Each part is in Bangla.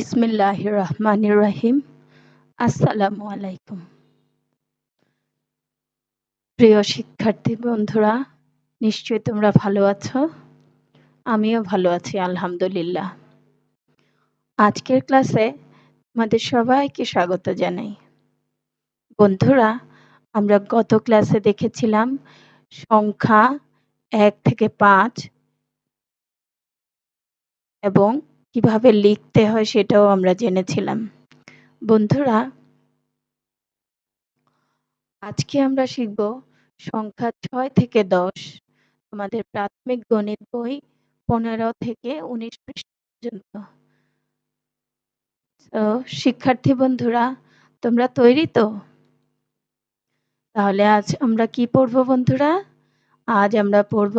বিসমিল্লাহ রহমান রাহিম আসসালামু আলাইকুম। প্রিয় শিক্ষার্থী বন্ধুরা, নিশ্চয়ই তোমরা ভালো আছো? আমিও ভালো আছি, আলহামদুলিল্লাহ। আজকের ক্লাসে আমাদের সবাইকে স্বাগত জানাই। বন্ধুরা, আমরা গত ক্লাসে দেখেছিলাম সংখ্যা এক থেকে পাঁচ এবং কীভাবে লিখতে হয় সেটাও আমরা জেনেছিলাম। বন্ধুরা, আজকে আমরা শিখব সংখ্যা ছয় থেকে দশ। আমাদের প্রাথমিক গণিত বই পনেরো থেকে উনিশ পৃষ্ঠা পর্যন্ত। শিক্ষার্থী বন্ধুরা, তোমরা তৈরি তো? তাহলে আজ আমরা কি পড়ব বন্ধুরা? আজ আমরা পড়ব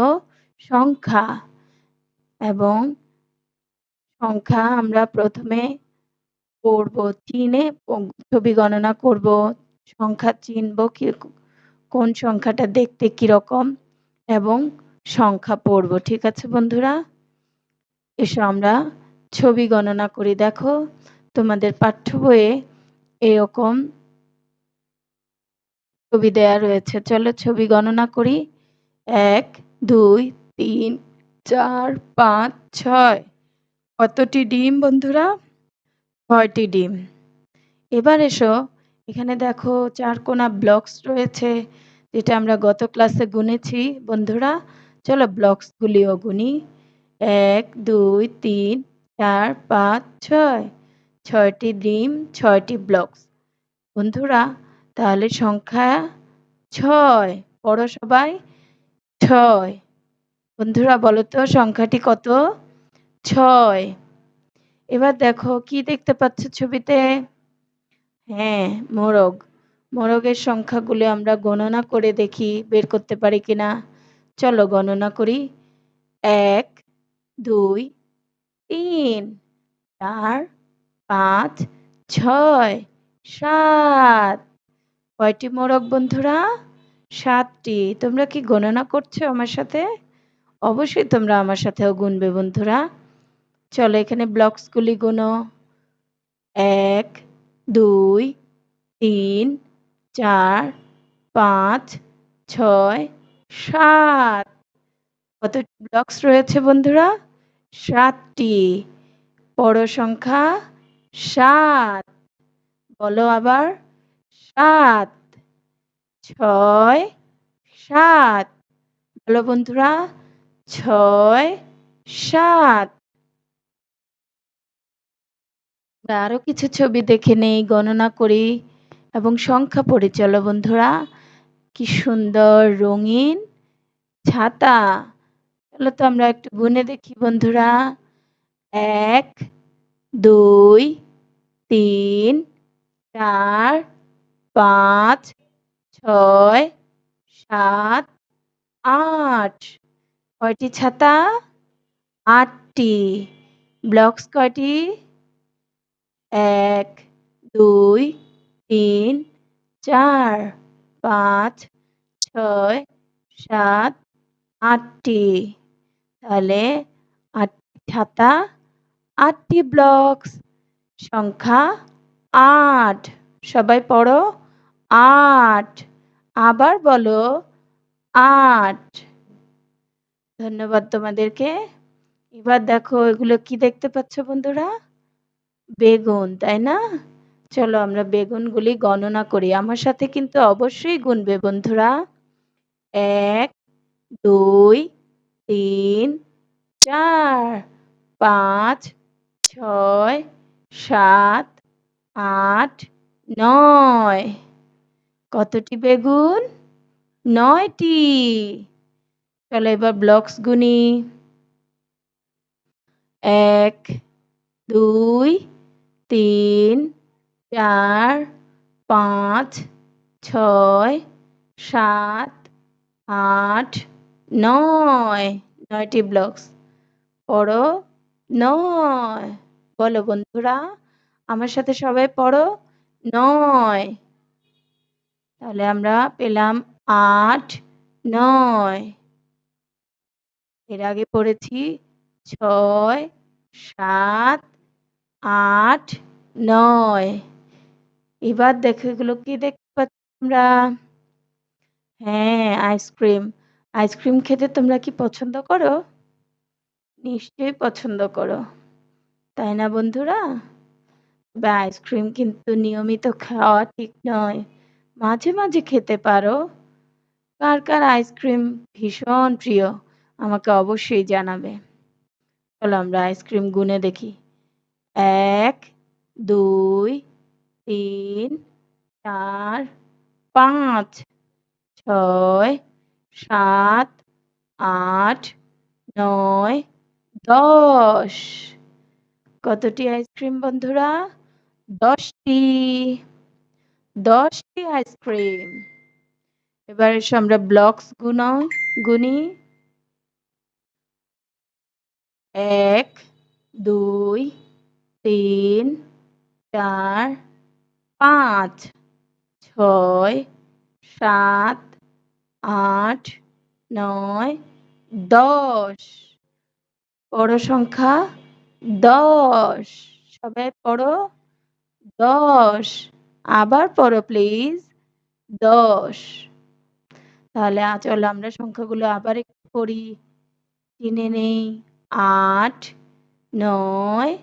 সংখ্যা এবং সংখ্যা আমরা প্রথমে পড়ব চিনে ছবি গণনা করব, সংখ্যা চিনব কি কোন সংখ্যাটা দেখতে কীরকম, এবং সংখ্যা পড়ব, ঠিক আছে বন্ধুরা? এসো আমরা ছবি গণনা করি, দেখো তোমাদের পাঠ্য বইয়ে এরকম ছবি দেয়া রয়েছে। চলো ছবি গণনা করি। এক, দুই, তিন, চার, পাঁচ, ছয়। কতটি ডিম, বন্ধুরা? ছয়টি ডিম। এবার এসো, এখানে দেখো চার কোনা ব্লকস রয়েছে, যেটা আমরা গত ক্লাসে গুনেছি, বন্ধুরা। চলো ব্লকসগুলিও গুনি। এক, দুই, তিন, চার, পাঁচ, ছয়। ছয়টি ডিম, ছয়টি ব্লকস বন্ধুরা, তাহলে সংখ্যা ছয়, পড়ো সবাই। ছয়। বন্ধুরা, বলো তো, সংখ্যাটি কত? ছয়। এবার দেখো, কি দেখতে পাচ্ছ ছবিতে? হ্যাঁ মোরগ। মোরগের সংখ্যাগুলো আমরা গণনা করে দেখি, বের করতে পারি কিনা চলো গণনা করি। এক, দুই, তিন, চার, পাঁচ, ছয়, সাত। কয়টি মোরগ বন্ধুরা? সাতটি। তোমরা কি গণনা করছ আমার সাথে? অবশ্যই তোমরা আমার সাথেও গুনবে বন্ধুরা। চলো এখানে ব্লকসগুলি গুনো। এক, দুই, তিন, চার, পাঁচ, ছয়, সাত। কত ব্লকস রয়েছে বন্ধুরা? সাতটি। বড় সংখ্যা সাত। বলো আবার। সাত। ছয়, সাত। বলো বন্ধুরা। ছয়, সাত। আরও কিছু ছবি দেখে নেই, গণনা করি এবং সংখ্যা পড়ে, চলো বন্ধুরা। কি সুন্দর রঙিন ছাতা। চলো তো আমরা একটু গুনে দেখি বন্ধুরা। এক, দুই, তিন, চার, পাঁচ, ছয়, সাত, আট। কয়টি ছাতা? আটটি। ব্লকস কয়টি? এক, দুই, তিন, চার, পাঁচ, ছয়, সাত, আটটি। তাহলে আটটি ছাতা আটটি ব্লকস। সংখ্যা আট। সবাই পড়ো। আট। আবার বলো আট। ধন্যবাদ তোমাদেরকে। এবার দেখো এগুলো কি দেখতে পাচ্ছ বন্ধুরা? বেগুন, তাই না? চলো আমরা বেগুনগুলি গণনা করি। আমার সাথে কিন্তু অবশ্যই গুনবে বন্ধুরা। এক, দুই, তিন, চার, পাঁচ, ছয়, সাত, আট, নয়। কতটি বেগুন? নয়টি। চলো এবার ব্লকস গুনি। এক, দুই তিন, চার, পাঁচ, ছয়, সাত, আট, নয়। নয়টি ব্লকস। পড়ো। নয়। বলো বন্ধুরা, আমার সাথে সবাই পড়ো। নয়। তাহলে আমরা পেলাম আট, নয়। এর আগে পড়েছি ছয়, সাত আট, নয়। এবার দেখো এগুলো কি দেখতে পাচ্ছ তোমরা? হ্যাঁ আইসক্রিম। আইসক্রিম খেতে তোমরা কি পছন্দ করো? নিশ্চয়ই পছন্দ করো। তাই না বন্ধুরা? বা আইসক্রিম কিন্তু নিয়মিত খাওয়া ঠিক নয়। মাঝে মাঝে খেতে পারো। কার কার আইসক্রিম ভীষণ প্রিয়, আমাকে অবশ্যই জানাবে। চলো আমরা আইসক্রিম গুনে দেখি। এক, দুই, তিন, চার, পাঁচ, ছয়, সাত, আট, নয়, দশ। কতটি আইসক্রিম বন্ধুরা? দশটি। দশটি আইসক্রিম। এবার এসে আমরা ব্লকস গুনো, গুনি। এক, দুই তিন, চার, পাঁচ, ছয়, সাত, আট, নয়, দশ। বড় সংখ্যা দশ। সবাই পড়ো দশ। আবার পড়ো প্লিজ দশ। তাহলে চলো আমরা সংখ্যাগুলো আবার একটু পড়ি। চিনে নেই, আট, নয়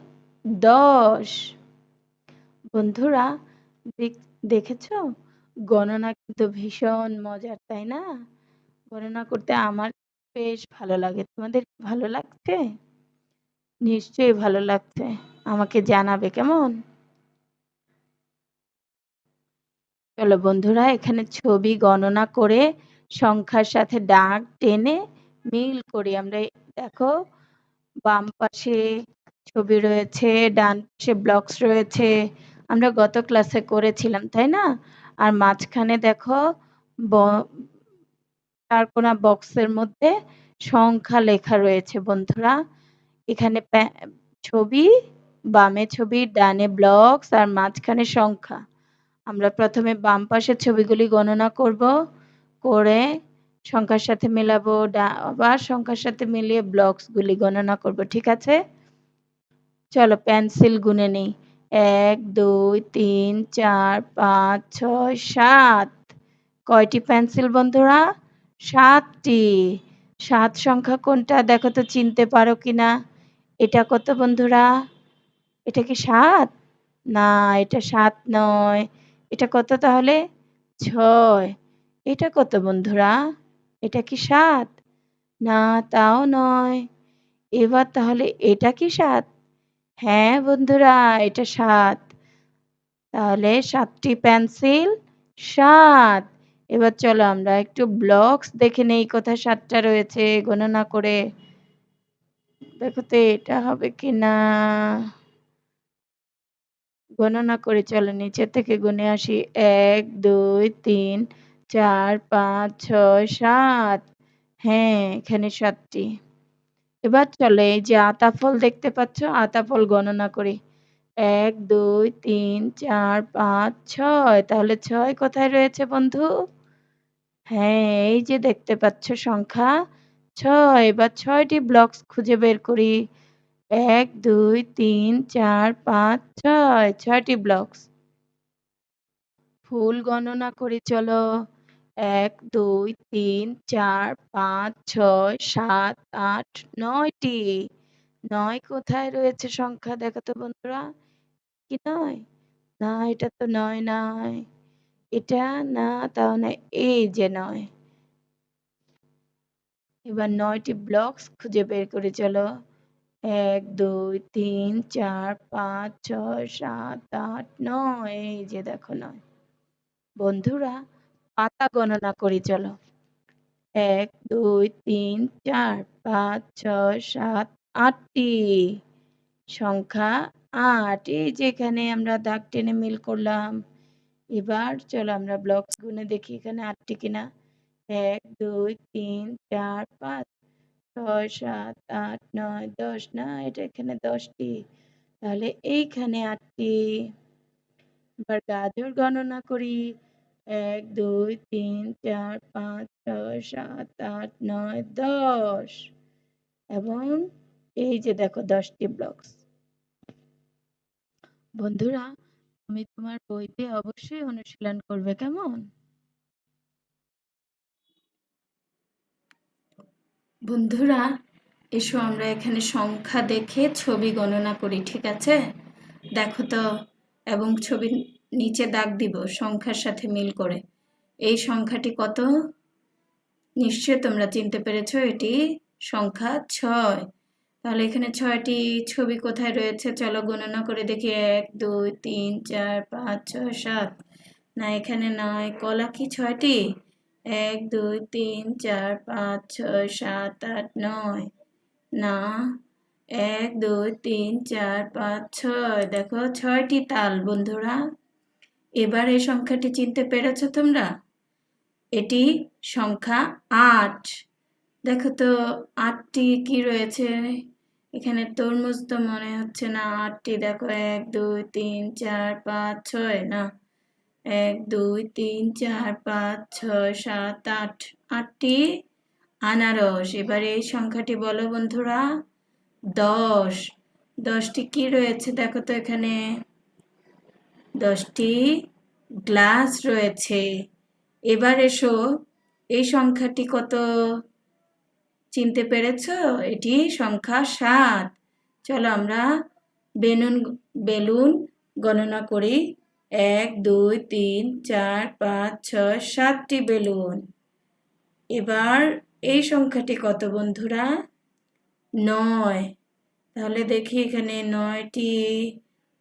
দশ। বন্ধুরা দেখেছ? গণনা কিন্তু ভীষণ মজার, তাই না? গণনা করতে আমার বেশ ভালো লাগে। তোমাদের ভালো লাগছে? নিশ্চয়ই ভালো লাগছে। আমাকে জানাবে কেমন? চলো বন্ধুরা, এখানে ছবি গণনা করে সংখ্যার সাথে ডাক টেনে মিল করি। আমরা দেখো, বাম পাশে ছবি রয়েছে, ডান পাশে ব্লকস রয়েছে। আমরা গত ক্লাসে করেছিলাম, তাই না? আর মাঝখানে দেখো চারকোনা বক্সের মধ্যে সংখ্যা লেখা রয়েছে, বন্ধুরা। এখানে ছবি, বামে ছবি, ডানে ব্লকস আর মাঝখানে সংখ্যা। আমরা প্রথমে বাম পাশের ছবিগুলি গণনা করব, করে সংখ্যার সাথে মেলাবো আবার সংখ্যার সাথে মিলিয়ে ব্লকসগুলি গণনা করব, ঠিক আছে? চলো পেন্সিল গুনে নেই। এক, দুই, তিন, চার, পাঁচ, ছয়, সাত। কয়টি পেন্সিল বন্ধুরা? সাতটি। সাত সংখ্যা কোনটা? দেখো তো, চিনতে পারো কিনা এটা কত বন্ধুরা? এটা কি সাত? না, এটা সাত নয়। এটা কত তাহলে? ছয়। এটা কত বন্ধুরা? এটা কি সাত? না, তাও নয়। এবার তাহলে এটা কি সাত? হ্যাঁ বন্ধুরা, এটা সাত। তাহলে সাতটি পেন্সিল, সাত। এবার চলো আমরা একটু ব্লকস দেখে নেই কোথায় সাতটা রয়েছে, গণনা করে। দেখো তো এটা হবে কি না গণনা করে চলো নিচে থেকে গুনে আসি। এক, দুই, তিন, চার, পাঁচ, ছয়, সাত। হ্যাঁ এখানে সাতটি। এবার চলে এই যে আতা ফল দেখতে পাচ্ছ আতা ফল গণনা করি। এক, দুই, তিন, চার, পাঁচ, ছয়। তাহলে ছয় কোথায় রয়েছে বন্ধু? হ্যাঁ এই যে দেখতে পাচ্ছ সংখ্যা। ছয়, এবার ছয়টি ব্লকস খুঁজে বের করি। এক, দুই, তিন, চার, পাঁচ, ছয়। ছয়টি ব্লকস ফুল গণনা করি, চলো। এক, দুই, তিন, চার, পাঁচ, ছয়, সাত, আট, নয়টি। নয় কোথায় রয়েছে সংখ্যা দেখো তো বন্ধুরা। কি নয়? না, এটা তো নয় নয়। এটা না, তাও না এই যে নয়। এবার নয়টি ব্লকস খুঁজে বের করে চলো। এক, দুই, তিন, চার, পাঁচ, ছয়, সাত, আট, নয়। এই যে দেখো নয়। বন্ধুরা পাতা গণনা করি, চলো। এক, দুই, তিন, চার, পাঁচ, ছয়, সাত, আটটি সংখ্যা আট। এই যেখানে আমরা দাগ টেনে মিল করলাম। এবার চলো আমরা ব্লকস গুনে দেখি এখানে আটটি কিনা। এক, দুই, তিন, চার, পাঁচ, ছয়, সাত, আট, নয়, দশ। না, এটা এখানে দশটি। তাহলে এইখানে আটটি। এবার গাজর গণনা করি। এক, দুই, তিন, চার, পাঁচ, ছয়, সাত, আট, নয়, দশ। এবং এই যে দেখো দশটি ব্লকস বন্ধুরা, তুমি তোমার বইতে অবশ্যই অনুশীলন করবে, কেমন? বন্ধুরা, এসো আমরা এখানে সংখ্যা দেখে ছবি গণনা করি, ঠিক আছে? দেখো তো, এবং ছবির নিচে দাগ দিব, সংখ্যার সাথে মিল করে। এই সংখ্যাটি কত? নিশ্চয় তোমরা চিনতে পেরেছ, এটি সংখ্যা ছয়। তাহলে এখানে ছয়টি ছবি কোথায় রয়েছে? চলো গণনা করে দেখি। এক, দুই, তিন, চার, পাঁচ, ছয়, সাত। না, এখানে নয়। কলা কি ছয়টি? এক, দুই, তিন, চার, পাঁচ, ছয়, সাত, আট, নয়। না, এক, দুই, তিন, চার, পাঁচ, ছয়। দেখো, ছয়টি তাল, বন্ধুরা। এবার এই সংখ্যাটি চিনতে পেরেছ তোমরা? এটি সংখ্যা আট। দেখো তো, আটটি কি রয়েছে? এখানে তরমুজ তো মনে হচ্ছে না, আটটি দেখো, এক, দুই, তিন, চার, পাঁচ, ছয়, না? এক, দুই, তিন, চার, পাঁচ, ছয়, সাত, আট। আটটি আনারস। এবার এই সংখ্যাটি বলো বন্ধুরা। দশ। দশটি কি রয়েছে দেখো তো এখানে। দশটি গ্লাস রয়েছে। এবার এসো, এই সংখ্যাটি কত? চিনতে পেরেছ? এটি সংখ্যা সাত। চলো আমরা বেলুন বেলুন গণনা করি। এক, দুই, তিন, চার, পাঁচ, ছয়, সাতটি বেলুন। এবার এই সংখ্যাটি কত বন্ধুরা? নয়। তাহলে দেখি এখানে নয়টি,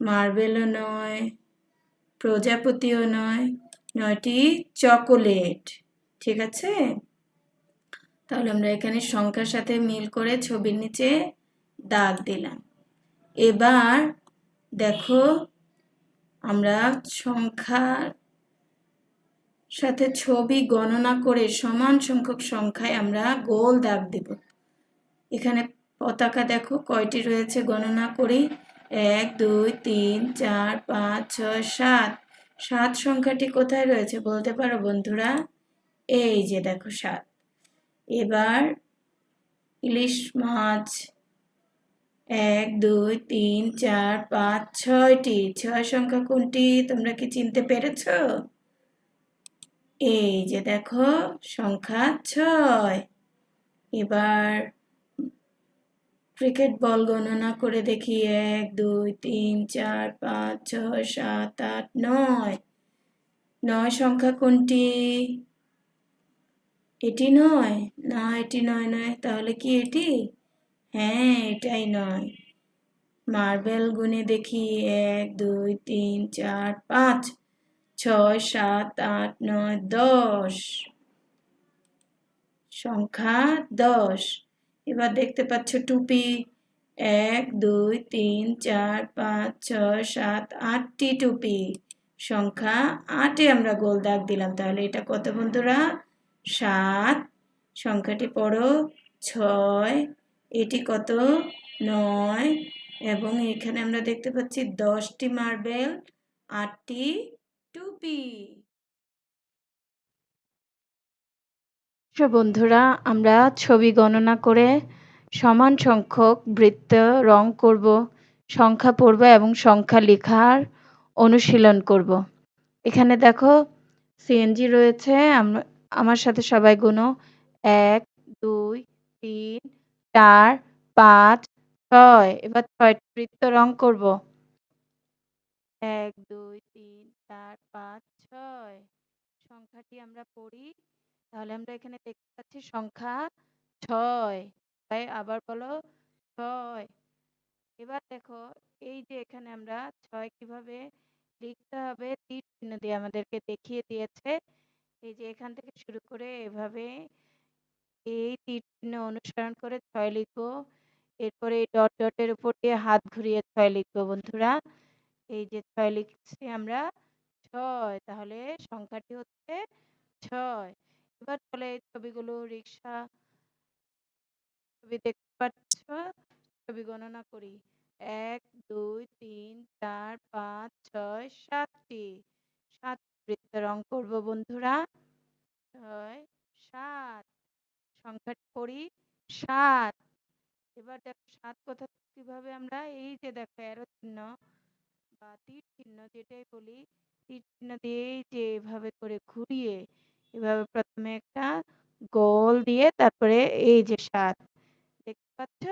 মার্বেলও নয়। প্রজাপতিও নয়, নয়টি চকোলেট। ঠিক আছে? তাহলে আমরা এখানে সংখ্যার সাথে মিল করে ছবির নিচে দাগ দিলাম। এবার দেখো আমরা সংখ্যার সাথে ছবি গণনা করে সমান সংখ্যক সংখ্যায় আমরা গোল দাগ দেব। এখানে পতাকা দেখো কয়টি রয়েছে গণনা করি। এক, দুই, তিন, চার, পাঁচ, ছয়, সাত। সাত সংখ্যাটি কোথায় রয়েছে বলতে পারো বন্ধুরা? এই যে দেখো সাত। এবার ইলিশ মাছ। এক, দুই, তিন, চার, পাঁচ, ছয়টি। ছয় সংখ্যা কোনটি? তোমরা কি চিনতে পেরেছ? এই যে দেখো, সংখ্যা ছয়। এবার ক্রিকেট বল গণনা করে দেখি, এক, দুই, তিন, চার, পাঁচ, ছয়, সাত, আট, নয়। নয় সংখ্যা কোনটি? এটি নয়? না, এটি নয় নয়, তাহলে কি এটি? হ্যাঁ এটাই নয়। মার্বেল গুনে দেখি, এক, দুই, তিন, চার, পাঁচ, ছয়, সাত, আট, নয়, দশ। সংখ্যা দশ। এবার দেখতে পাচ্ছ টুপি। এক, দুই, তিন, চার, পাঁচ, ছয়, সাত, আটটি টুপি। সংখ্যা আটে আমরা গোল দাগ দিলাম। তাহলে এটা কত বন্ধুরা? সাত। সংখ্যাটি পড়ো। ছয়। এটি কত? নয়। এবং এখানে আমরা দেখতে পাচ্ছি দশটি মার্বেল, আটটি টুপি। বন্ধুরা, আমরা ছবি গণনা করে সমান সংখ্যক বৃত্ত রং করব, সংখ্যা পড়ব এবং সংখ্যা লেখার অনুশীলন করব। এখানে দেখো সিএনজি রয়েছে আমার সাথে সবাই গুনো। এক, দুই, তিন, চার, পাঁচ, ছয়। এবার ছয় বৃত্ত রং করব। এক, দুই, তিন, চার, পাঁচ, ছয়। সংখ্যাটি আমরা পড়ি তাহলে আমরা এখানে দেখতে পাচ্ছি সংখ্যা ছয়। তাই আবার বলো ছয়। এবার দেখো, এই যে এখানে আমরা ছয় কীভাবে লিখতে হবে, তীর চিহ্ন দিয়ে আমাদেরকে দেখিয়ে দিয়েছে। এই যে এখান থেকে শুরু করে এভাবে এই তীর চিহ্ন অনুসরণ করে ছয় লিখব। এরপরে এই ডট ডটের উপর দিয়ে হাত ঘুরিয়ে ছয় লিখব বন্ধুরা। এই যে ছয় লিখছি আমরা ছয়। তাহলে সংখ্যাটি হচ্ছে ছয়। এবার তাহলে এই ছবিগুলো রিক্সা ছবি দেখতে পাচ্ছ? ছবি গণনা করি। এক, দুই, তিন, চার, পাঁচ, ছয়, সাতটি। সাত বৃত্ত রং করব বন্ধুরা। ছয়, সাত। সংখ্যাটি করি। সাত। এবার দেখো সাত কথা কীভাবে আমরা এই যে দেখো এরো চিহ্ন বা তীর চিহ্ন যেটাই বলি, তীর চিহ্ন দিয়েই যে এভাবে করে ঘুরিয়ে এভাবে প্রথমে একটা গোল দিয়ে তারপরে এই যে ৭ দেখতে পাচ্ছ?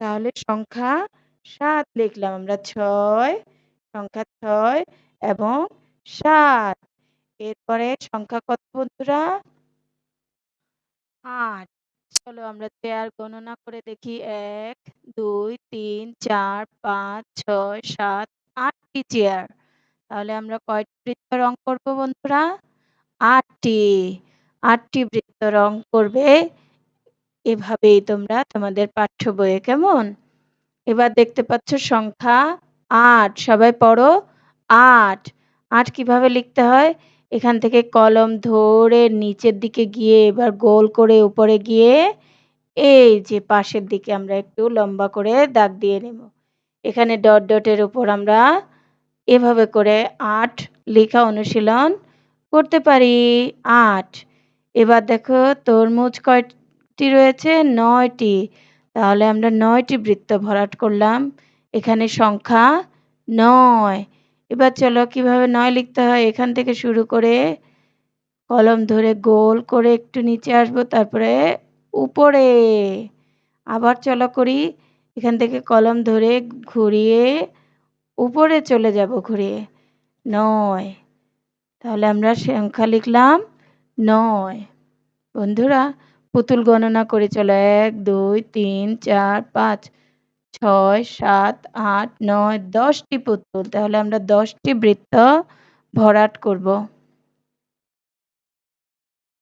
তাহলে সংখ্যা ৭ লিখলাম আমরা ৬ সংখ্যা ৬ এবং ৭ এরপরে সংখ্যা কত বন্ধুরা? ৮ চলো আমরা চেয়ার গণনা করে দেখি এক, দুই, তিন, চার, পাঁচ, ছয়, সাত, আটটি চেয়ার। তাহলে আমরা কয়টি বৃত্ত রং করব বন্ধুরা? ৮ টি। ৮ টি বৃত্ত রং করবে। এভাবেই তোমরা তোমাদের পাঠ্য বইয়ে কেমন? এবার দেখতে পাচ্ছ সংখ্যা আট সবাই পড়ো ৮। ৮ কীভাবে লিখতে হয়? এখান থেকে কলম ধরে নিচের দিকে গিয়ে, এবার গোল করে উপরে গিয়ে, এই যে পাশের দিকে আমরা একটু লম্বা করে দাগ দিয়ে নেব। এখানে ডট ডটের উপর আমরা এভাবে করে আট লেখা অনুশীলন করতে পারি? আট। এবার দেখো তরমুজ কয়টি রয়েছে? নয়টি। তাহলে আমরা নয়টি বৃত্ত ভরাট করলাম। এখানে সংখ্যা নয়। এবার চলো কীভাবে নয় লিখতে হয়? এখান থেকে শুরু করে কলম ধরে গোল করে একটু নিচে আসব, তারপরে উপরে। আবার চলো করি। এখান থেকে কলম ধরে ঘুরিয়ে উপরে চলে যাব, ঘুরিয়ে। নয়। তাহলে আমরা সংখ্যা লিখলাম নয়। বন্ধুরা, পুতুল গণনা করে চলো। এক, দুই, তিন, চার, পাঁচ, ছয়, সাত, আট, নয়, দশটি পুতুল। তাহলে আমরা দশটি বৃত্ত ভরাট করব।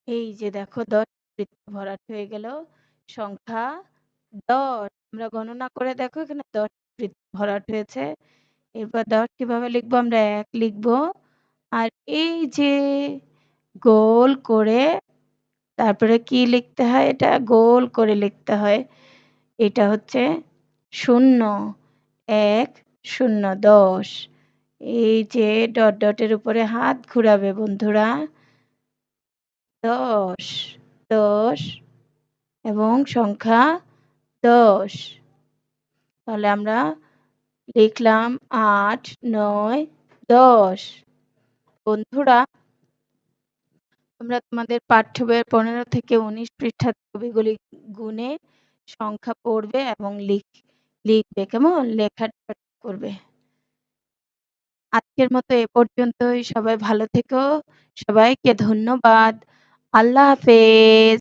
এই যে দেখো দশ বৃত্ত ভরাট হয়ে গেল। সংখ্যা দশ। আমরা গণনা করে দেখো, এখানে দশ বৃত্ত ভরাট হয়েছে। এরপর দশ কীভাবে লিখব, আমরা এক লিখব। আর এই যে গোল করে তারপরে কি লিখতে হয় এটা? গোল করে লিখতে হয়। এটা হচ্ছে শূন্য, এক, শূন্য, দশ। এই যে ডট ডটের উপরে হাত ঘুরাবে বন্ধুরা। দশ দশ এবং সংখ্যা দশ। তাহলে আমরা লিখলাম আট, নয়, দশ। বন্ধুরা, তোমরা তোমাদের পাঠ্য বইয়ের পনেরো থেকে উনিশ পৃষ্ঠা ছবিগুলি গুনে সংখ্যা পড়বে এবং লিখ, লিখবে, কেমন? লেখার করবে। আজকের মতো এ পর্যন্তই। সবাই ভালো থেকো। সবাইকে ধন্যবাদ। আল্লাহ হাফেজ।